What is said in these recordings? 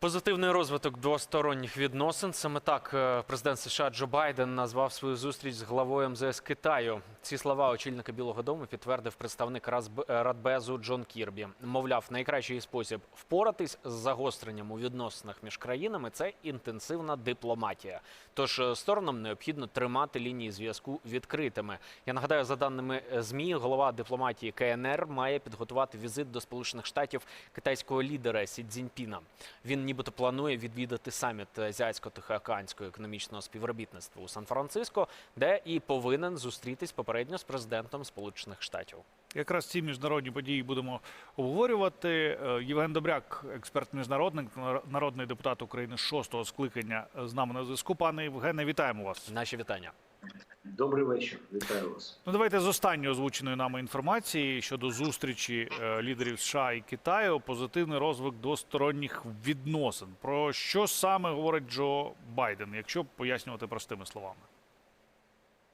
Позитивний розвиток двосторонніх відносин. Саме так е, президент США Джо Байден назвав свою зустріч з главою МЗС Китаю. Ці слова очільника Білого Дому підтвердив представник е, Радбезу Джон Кірбі. Мовляв, найкращий спосіб впоратись з загостренням у відносинах між країнами це інтенсивна дипломатія. Тож е, сторонам необхідно тримати лінії зв'язку відкритими. Я нагадаю, за даними змі, голова дипломатії КНР має підготувати візит до Сполучених Штатів китайського лідера Сі Цзіньпіна. Він нібито планує відвідати саміт Азіатсько-Тихоокеанського економічного співробітництва у Сан-Франциско, де і повинен зустрітись попередньо з президентом Сполучених Штатів. Якраз ці міжнародні події будемо обговорювати. Е, Євген Добряк, експерт міжнародник, народний депутат України шостого скликання, е, з нами на зв'язку. Пане Євгене, вітаємо вас. Наші вітання. Добрий вечір, вітаю вас. Ну давайте з останньої озвученої нами інформації щодо зустрічі е, лідерів США і Китаю. Позитивний розвиток двосторонніх відносин. Про що саме говорить Джо Байден, якщо пояснювати простими словами?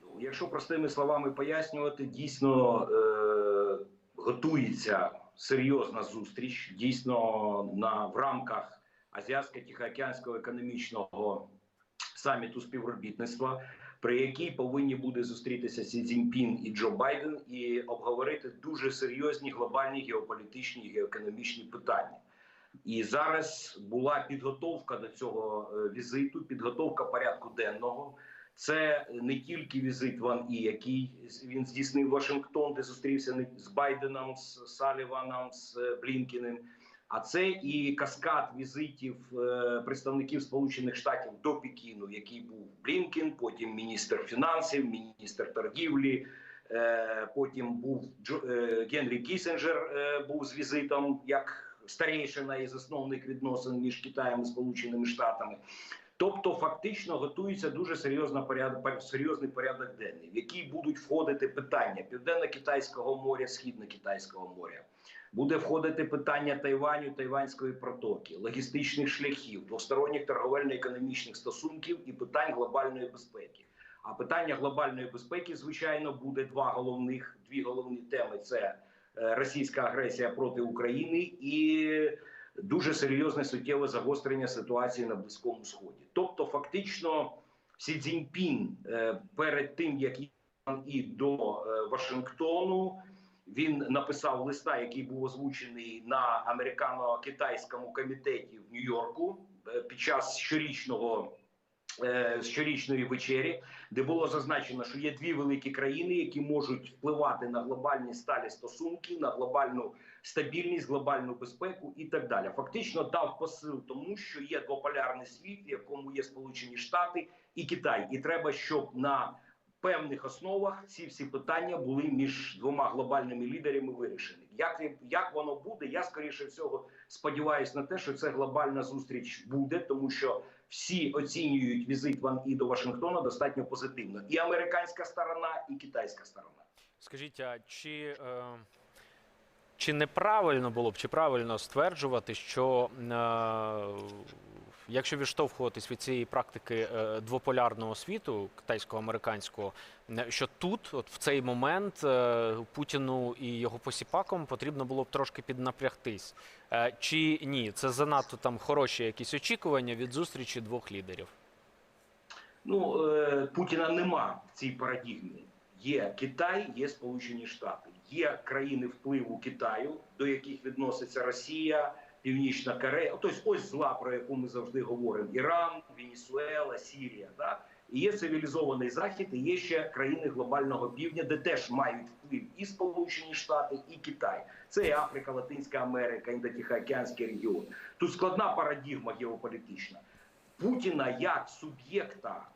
Ну, Якщо простими словами пояснювати, дійсно е, готується серйозна зустріч. Дійсно, на в рамках Азіатсько-Тихоокеанського економічного саміту співробітництва, при якій повинні буде зустрітися Сі Цзіньпін і Джо Байден, і обговорити дуже серйозні глобальні геополітичні і геоекономічні питання. І зараз була підготовка до цього е, візиту, підготовка порядку денного. Це не тільки візит Ван І, який він здійснив Вашингтон, де зустрівся з Байденом, з Саліваном, з е, Блінкіним. А це і каскад візитів е, представників Сполучених Штатів до Пекіну, який був Блінкен, потім міністр фінансів, міністр торгівлі. е, Потім був е, Генрі Кісінджер був з візитом як старейшина і засновник відносин між Китаєм і Сполученими Штатами. Тобто, фактично готується дуже серйозна порядок, пор- серйозний порядок денний, в який будуть входити питання південно-китайського моря, східно-китайського моря. Буде входити питання Тайваню, Тайванської протоки, логістичних шляхів, двосторонніх торговельно-економічних стосунків і питань глобальної безпеки. А питання глобальної безпеки, звичайно, буде два головних дві головні теми: це е, російська агресія проти України і дуже серйозне суттєве загострення ситуації на Близькому Сході. Тобто, фактично, Сі Цзіньпін е, перед тим як і до е, Вашингтону. Він написав листа, який був озвучений на американо-китайському комітеті в Нью-Йорку е, під час щорічного щорічної вечері, де було зазначено, що є дві великі країни, які можуть впливати на глобальні сталі стосунки, на глобальну стабільність, глобальну безпеку і так далі. Фактично дав посил тому, що є двополярний світ, в якому є Сполучені Штати і Китай, і треба, щоб на певних основах ці всі питання були між двома глобальними лідерами вирішені. Як як воно буде? Я скоріше всього сподіваюся на те, що це глобальна зустріч буде, тому що всі оцінюють візит Ван І до Вашингтона достатньо позитивно. І американська сторона, і китайська сторона. Скажіть, а чи, е, чи неправильно було б, чи правильно стверджувати, що е, якщо відштовхуватись від цієї практики е, двополярного світу, китайсько-американського, е, що тут, от в цей момент, е, Путіну і його посіпакам потрібно було б трошки піднапрягтись? Чи ні? Це занадто там хороші якісь очікування від зустрічі двох лідерів? Ну Путіна нема в цій парадігмі. Є Китай, є Сполучені Штати, є країни впливу Китаю, до яких відноситься Росія, Північна Корея. Тобто ось зла, про яку ми завжди говоримо: Іран, Венесуела, Сірія. Да? І є цивілізований захід, і є ще країни глобального півдня, де теж мають вплив і Сполучені Штати, і Китай. Це і Африка, Латинська Америка, Індотихоокеанський регіон. Тут складна парадігма геополітична. Путіна як суб'єкта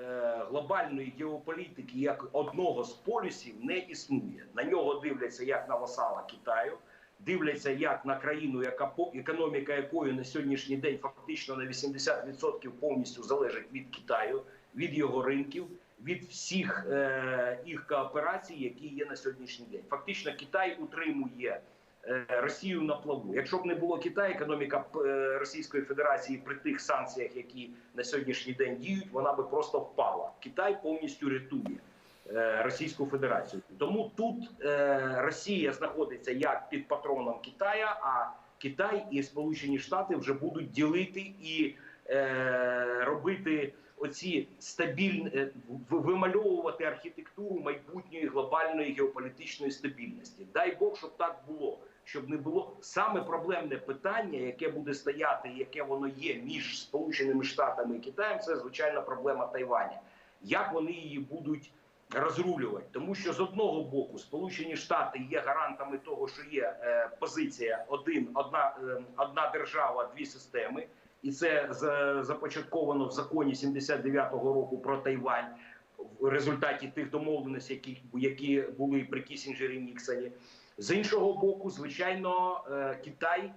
е, глобальної геополітики, як одного з полюсів, не існує. На нього дивляться як на васала Китаю, дивляться як на країну, яка економіка якої на сьогоднішній день фактично на 80% повністю залежить від Китаю, від його ринків. Від всіх е, їх кооперацій, які є на сьогоднішній день, фактично Китай утримує е, Росію на плаву. Якщо б не було Китаю, економіка е, Російської Федерації при тих санкціях, які на сьогоднішній день діють, вона би просто впала. Китай повністю рятує Російську Федерацію. Тому тут е, Росія знаходиться як під патроном Китая, а Китай і Сполучені Штати вже будуть ділити і е, робити оці стабільні е, вимальовувати архітектуру майбутньої глобальної геополітичної стабільності. Дай Бог, щоб так було. Щоб не було саме проблемне питання, яке буде стояти, яке воно є між Сполученими Штатами і Китаєм, це звичайно проблема Тайваня. Як вони її будуть розрулювати? Тому що з одного боку Сполучені Штати є гарантами того, що є е, позиція один, одна, е, одна держава, дві системи, і це за- започатковано в законі 79-го року про Тайвань в результаті тих домовленостей, які, які були при Кісінджері Ніксоні. З іншого боку, звичайно, е, Китай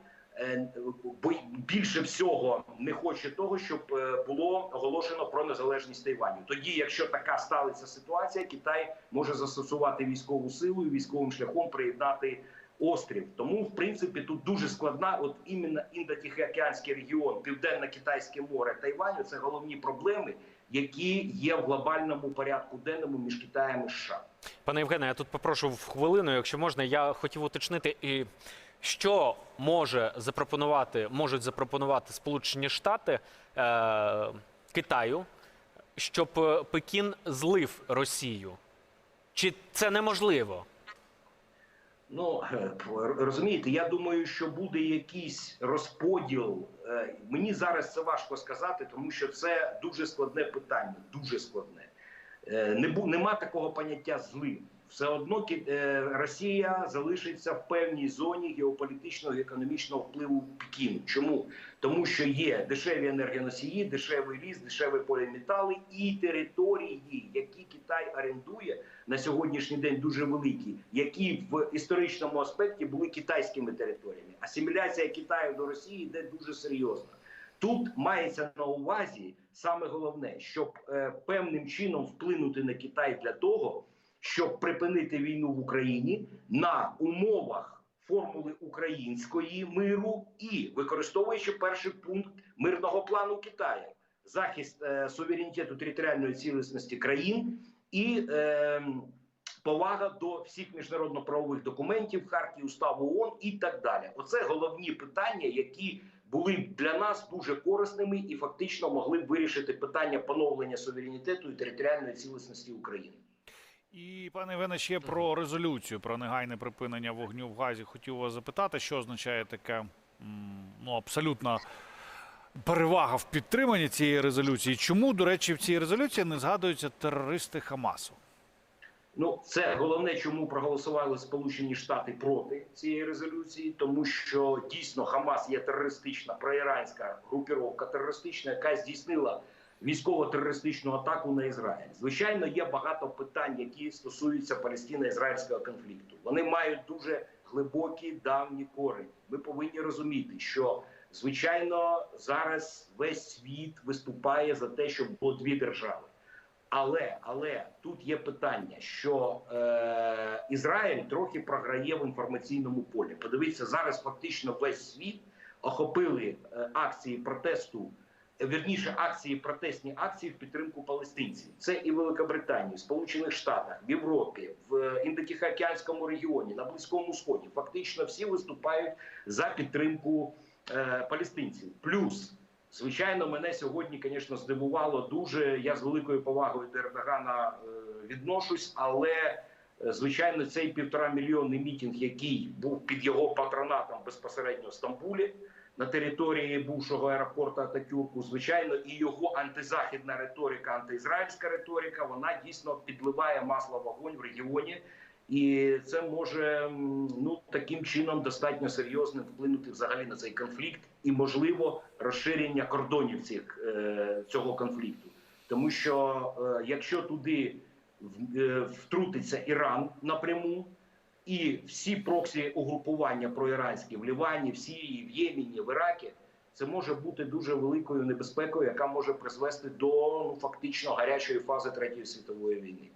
більше всього не хоче того, щоб е, було оголошено про незалежність Тайваню. Тоді, якщо така сталася ситуація, Китай може застосувати військову силу і військовим шляхом приєднати острів. Тому, в принципі, тут дуже складна, от іменно індотихоокеанський регіон, південно-китайське море, Тайваню це головні проблеми, які є в глобальному порядку денному між Китаєм і США. Пане Євгене, я тут попрошу в хвилину, якщо можна, я хотів уточнити, і що може запропонувати, можуть запропонувати Сполучені Штати е, Китаю, щоб е, Пекін злив Росію? Чи це неможливо? Ну е, розумієте, я думаю, що буде якийсь розподіл. Е, Мені зараз це важко сказати, тому що це дуже складне питання. Дуже складне. Нема такого поняття злив. Все одно е, Росія залишиться в певній зоні геополітичного і економічного впливу Пекіну. Чому? Тому що є дешеві енергоносії, дешевий ліс, дешеві поліметали і території, які Китай орендує на сьогоднішній день дуже великі, які в історичному аспекті були китайськими територіями. Асиміляція Китаю до Росії йде дуже серйозно. Тут мається на увазі саме головне, щоб е, певним чином вплинути на Китай для того, щоб припинити війну в Україні на умовах формули української миру і використовуючи перший пункт мирного плану Китаю, захист е, суверенітету територіальної цілісності країн і е, повага до всіх міжнародно-правових документів, хартії уставу ООН і так далі. Оце головні питання, які були б для нас дуже корисними і фактично могли б вирішити питання поновлення суверенітету і територіальної цілісності України. І пане Євгене, ще про резолюцію про негайне припинення вогню в Газі. Хотів вас запитати, що означає така ну абсолютна перевага в підтриманні цієї резолюції. Чому, до речі, в цій резолюції не згадуються терористи Хамасу? Ну, це головне, чому проголосували Сполучені Штати проти цієї резолюції, тому що дійсно Хамас є терористична проіранська групіровка терористична, яка здійснила військово-терористичну атаку на Ізраїль. Звичайно, є багато питань, які стосуються Палестино-ізраїльського конфлікту. Вони мають дуже глибокі давні корені. Ми повинні розуміти, що звичайно зараз весь світ виступає за те, щоб було дві держави. Але але тут є питання, що е, Ізраїль трохи програє в інформаційному полі. Подивіться, зараз фактично весь світ охопили е, акції протесту, вірніше акції, протестні акції в підтримку палестинців. Це і в Великобританії, Сполучених Штатах, в Європі, в Індотихоокеанському регіоні, на Близькому Сході. Фактично всі виступають за підтримку е, палестинців. Плюс Звичайно, мене сьогодні, звісно, здивувало дуже. Я з великою повагою до Ердогана е, відношусь, але е, звичайно, цей півтора мільйонний мітинг, який був під його патронатом безпосередньо в Стамбулі на території бувшого аеропорту Ататюрку, звичайно, і його антизахідна риторика, антиізраїльська риторика, вона дійсно підливає масло в вогонь в регіоні. І це може ну таким чином достатньо серйозним вплинути взагалі на цей конфлікт і можливо розширення кордонів цих е, цього конфлікту, тому що е, якщо туди е, втрутиться Іран напряму, і всі проксі угрупування проіранські в Лівані, в Сирії, в Ємені, в Іракі, це може бути дуже великою небезпекою, яка може призвести до ну фактично гарячої фази третьої світової війни.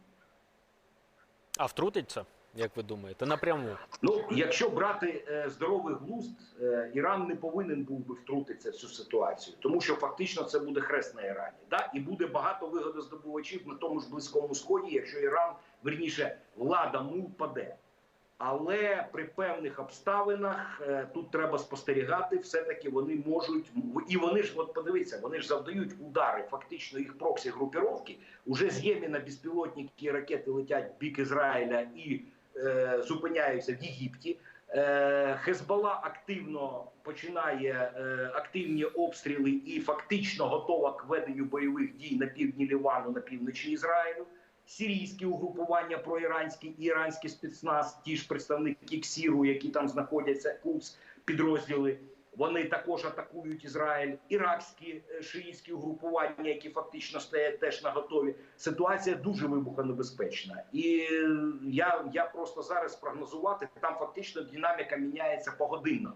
А втрутиться, як ви думаєте, напряму? Ну, якщо брати е, здоровий глузд, е, Іран не повинен був би втрутитися в цю ситуацію, тому що фактично це буде хрест на Ірані. Да? І буде багато вигодоздобувачів на тому ж близькому сході, якщо Іран, верніше, влада му впаде. Але при певних обставинах е, тут треба спостерігати, все-таки вони можуть і вони ж от подивіться, вони ж завдають удари. Фактично їх проксі групіровки уже з Ємена безпілотники ракети летять бік Ізраїля і е, зупиняються в Єгипті. Е, Хезбола активно починає е, активні обстріли і фактично готова к веденню бойових дій на півдні Лівану, на півночі Ізраїлю. Сирійські угрупування проіранські і іранські спецназ, ті ж представники КСІРу, які там знаходяться, КУЦ підрозділи. Вони також атакують Ізраїль, іракські е, шиїтські угрупування, які фактично стоять теж на готові. Ситуація дуже вибухонебезпечна, і е, я, я просто зараз прогнозувати там фактично динаміка міняється погодинно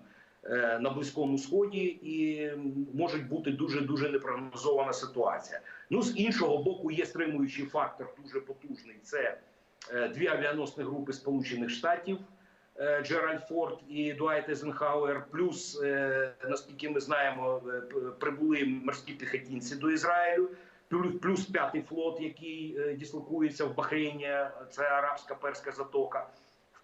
на близькому сході, і може бути дуже дуже непрогнозована ситуація. Ну з іншого боку, є стримуючий фактор дуже потужний. Це е, дві авіаносні групи Сполучених Штатів. е, Джеральд Форд і Дуайт Езенхауер, плюс е, наскільки ми знаємо, е, прибули морські піхотінці до Ізраїлю. Плюс, п'ятий флот, який е, дислокується в Бахрейні, це арабська перська затока.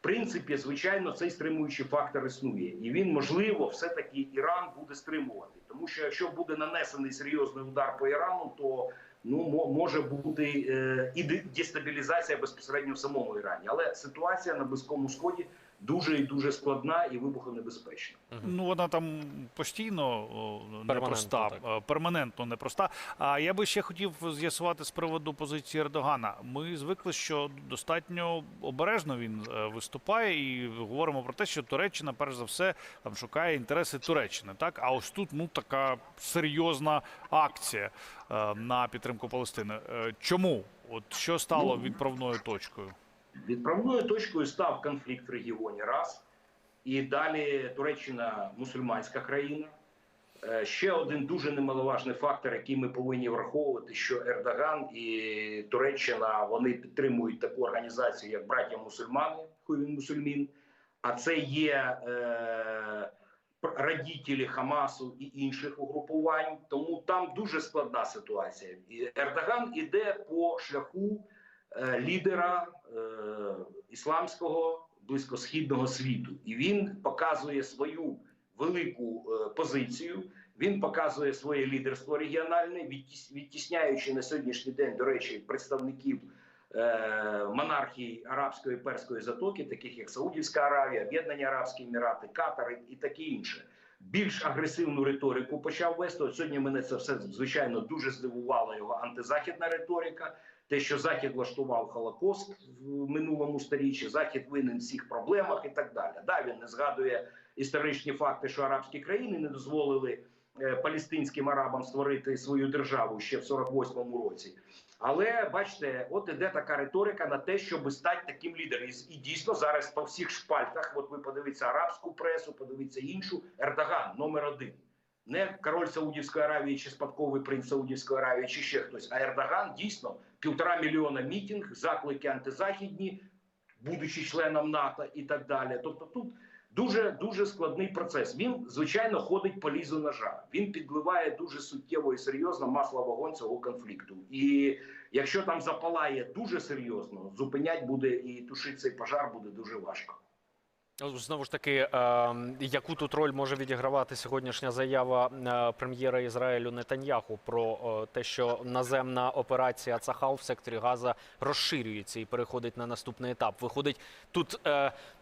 Принципі, звичайно, цей стримуючий фактор існує, і він можливо, все таки Іран буде стримувати, тому що якщо буде нанесений серйозний удар по Ірану, то ну мо- може бути е, і дестабілізація безпосередньо в самому Ірані. Але ситуація на близькому сході дуже і дуже складна і вибухонебезпечна. Ну, вона там постійно о, непроста, так. е, перманентно непроста. А я би ще хотів з'ясувати з приводу позиції Ердогана. Ми звикли, що достатньо обережно він е, виступає, і говоримо про те, що Туреччина, перш за все, там шукає інтереси Туреччини. Так, а ось тут ну така серйозна акція е, на підтримку Палестини. Чому? От що стало Ну, відправною точкою? Відправною точкою став конфлікт в регіоні раз. І далі Туреччина мусульманська країна. Е, Ще один дуже немаловажний фактор, який ми повинні враховувати, що Ердоган і Туреччина вони підтримують таку організацію, як браття мусульмани, він мусульмін. А це є е, радітелі Хамасу і інших угрупувань. Тому там дуже складна ситуація. Ердоган іде по шляху лідера е, ісламського близькосхідного світу, і він показує свою велику е, позицію. Він показує своє лідерство регіональне, відтісняючи на сьогоднішній день, до речі, представників е, монархій арабської перської затоки, таких як Саудівська Аравія, Об'єднані Арабські Емірати, Катар і- таке інше. Більш агресивну риторику почав вести. От сьогодні мене це все звичайно дуже здивувало його антизахідна риторика. Те, що Захід влаштував Холокост в минулому сторіччі, Захід винен в всіх проблемах і так далі. Да, він не згадує історичні факти, що арабські країни не дозволили е, палестинським арабам створити свою державу ще в 48-му році. Але бачите, от іде така риторика на те, щоб стати таким лідером. І дійсно зараз по всіх шпальтах, от ви подивіться арабську пресу, подивіться іншу, Ердоган номер один. Не король Саудівської Аравії чи спадковий принц Саудівської Аравії, чи ще хтось, а Ердоган дійсно півтора мільйона мітинг, заклики антизахідні, будучи членом НАТО і так далі. Тобто тут дуже дуже складний процес. Він звичайно ходить по лізу ножа. Він підливає дуже суттєво і серйозно масло вогонь цього конфлікту. І якщо там запалає дуже серйозно, зупинять буде і тушити цей пожар буде дуже важко. Ну, Знову ж таки, е, яку тут роль може відігравати сьогоднішня заява е, прем'єра Ізраїлю Нетаньяху про е, те, що наземна операція Цахал в секторі Газа розширюється і переходить на наступний етап. Виходить тут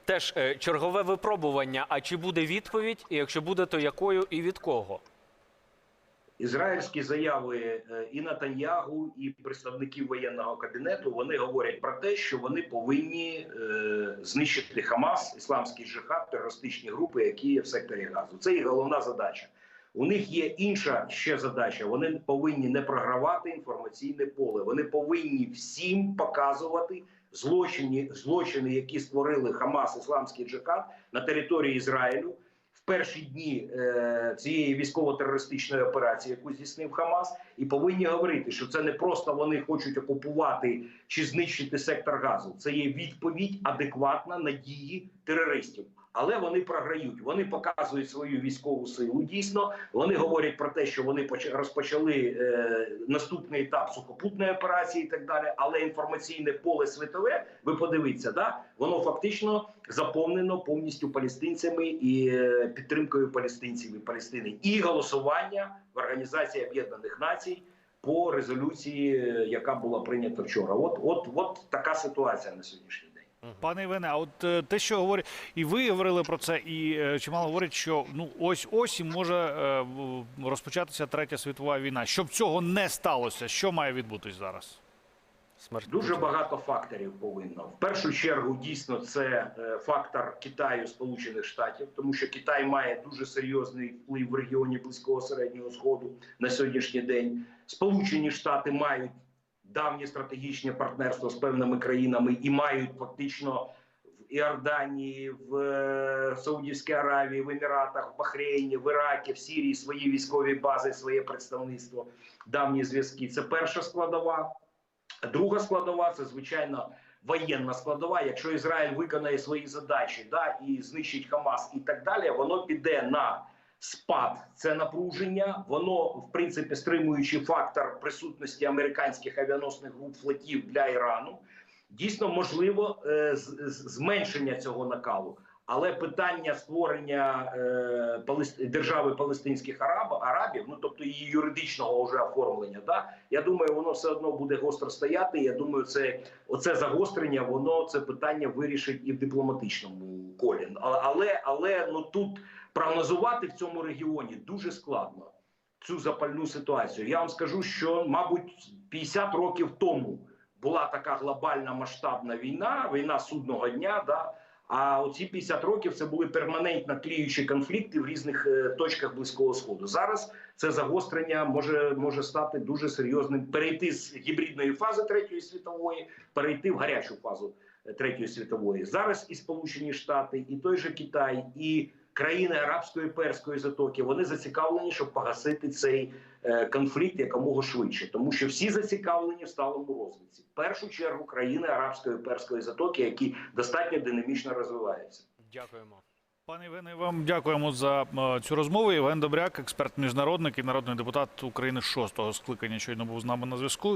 теж чергове випробування. А чи буде відповідь? І якщо буде, то якою і від кого? Ізраїльські заяви е, і Натаньягу, і представників воєнного кабінету вони говорять про те, що вони повинні е, знищити Хамас, ісламський джихад, терористичні групи, які є в секторі Газу. Це їх головна задача. У них є інша ще задача. Вони повинні не програвати інформаційне поле. Вони повинні всім показувати злочини, злочини, які створили Хамас, ісламський джихад на території Ізраїлю перші дні е, цієї військово-терористичної операції, яку здійснив Хамас, і повинні говорити, що це не просто вони хочуть окупувати чи знищити сектор газу. Це є відповідь адекватна на дії терористів. Але вони програють. Вони показують свою військову силу. Дійсно, вони говорять про те, що вони поч- розпочали е, наступний етап сухопутної операції і так далі. Але інформаційне поле світове, ви подивіться, да воно фактично заповнено повністю палестинцями і е, підтримкою палестинців і Палестини, і голосування в Організації Об'єднаних Націй по резолюції, е, яка була прийнята вчора. От, от, от така ситуація на сьогоднішній. Пане Іване, а от е, те, що говорить, і ви говорили про це, і е, чимало говорять, що ну ось ось і може е, розпочатися третя світова війна. Щоб цього не сталося, що має відбутись зараз? Смерть Дуже багато факторів повинно. В першу чергу, дійсно, це фактор Китаю, Сполучених Штатів, тому що Китай має дуже серйозний вплив в регіоні Близького середнього сходу на сьогоднішній день. Сполучені Штати мають давнє стратегічне партнерство з певними країнами і мають фактично в Іорданії, в е, Саудівській Аравії, в Еміратах, в Бахрейні, в Іракі, в Сирії свої військові бази, своє представництво, давні зв'язки. Це перша складова. Друга складова це звичайно воєнна складова. Якщо Ізраїль виконає свої задачі, да і знищить Хамас і так далі, воно піде на спад. Це напруження. Воно в принципі стримуючий фактор присутності американських авіаносних груп флотів для Ірану. Дійсно можливо е, зменшення цього накалу. Але питання створення е, держави палестинських араб... арабів, ну тобто її юридичного вже оформлення, да я думаю, воно все одно буде гостро стояти. Я думаю, це оце загострення, воно це питання вирішить і в дипломатичному колі. Але але ну тут прогнозувати в цьому регіоні дуже складно цю запальну ситуацію. Я вам скажу, що мабуть 50 років тому була така глобальна масштабна війна, війна судного дня. Да. А оці 50 років це були перманентно тліючі конфлікти в різних е, точках близького сходу. Зараз це загострення може, може стати дуже серйозним. Перейти з гібридної фази третьої світової, перейти в гарячу фазу е, третьої світової. Зараз і Сполучені Штати, і той же Китай, і країни арабської перської затоки вони зацікавлені, щоб погасити цей е, конфлікт якомога швидше, тому що всі зацікавлені в сталому розвитку. В першу чергу країни арабської перської затоки, які достатньо динамічно розвиваються. Дякуємо. Пане Євгене, вам дякуємо за е, цю розмову. Євген Добряк, експерт міжнародник і народний депутат України шостого скликання, щойно був з нами на зв'язку.